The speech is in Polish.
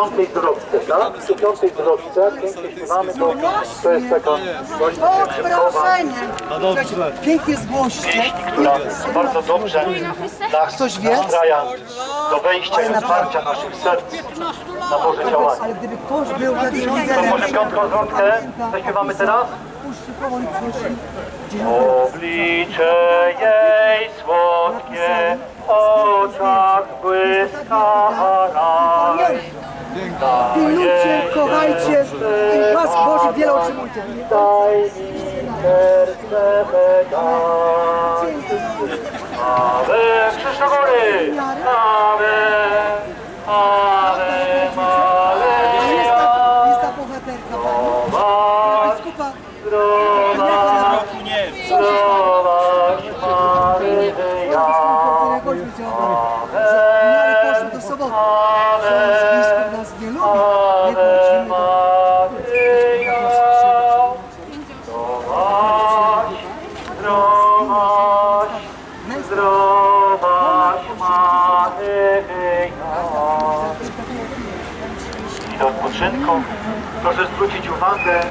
piątej drodze, tak? Przy piątej drodze, pięknie śpiewamy, to, to jest taka właśnie O, pielgrzymkowa proszę Pięknie zgłoście. która bardzo dobrze nas Ktoś wie? nastraja do wejścia i otwarcia naszych serc na Boże działanie. Ale gdyby ktoś był kiedyś To liderem, może piątką zwrotkę zaśpiewamy teraz? Oblicze jej słodkie, w oczach błyska raj. Pilnujcie, kochajcie i łask Boży wiele otrzymujcie. Ave, krzyż do góry! Ave, Ave Jest ta, bohaterka. Zdrowaś, Skupa. zdrowaś, zdrowaś Maryja. któregoś widziała, że miary poszły do soboty, Zdrowaś, zdrowaś. I do odpoczynku proszę zwrócić uwagę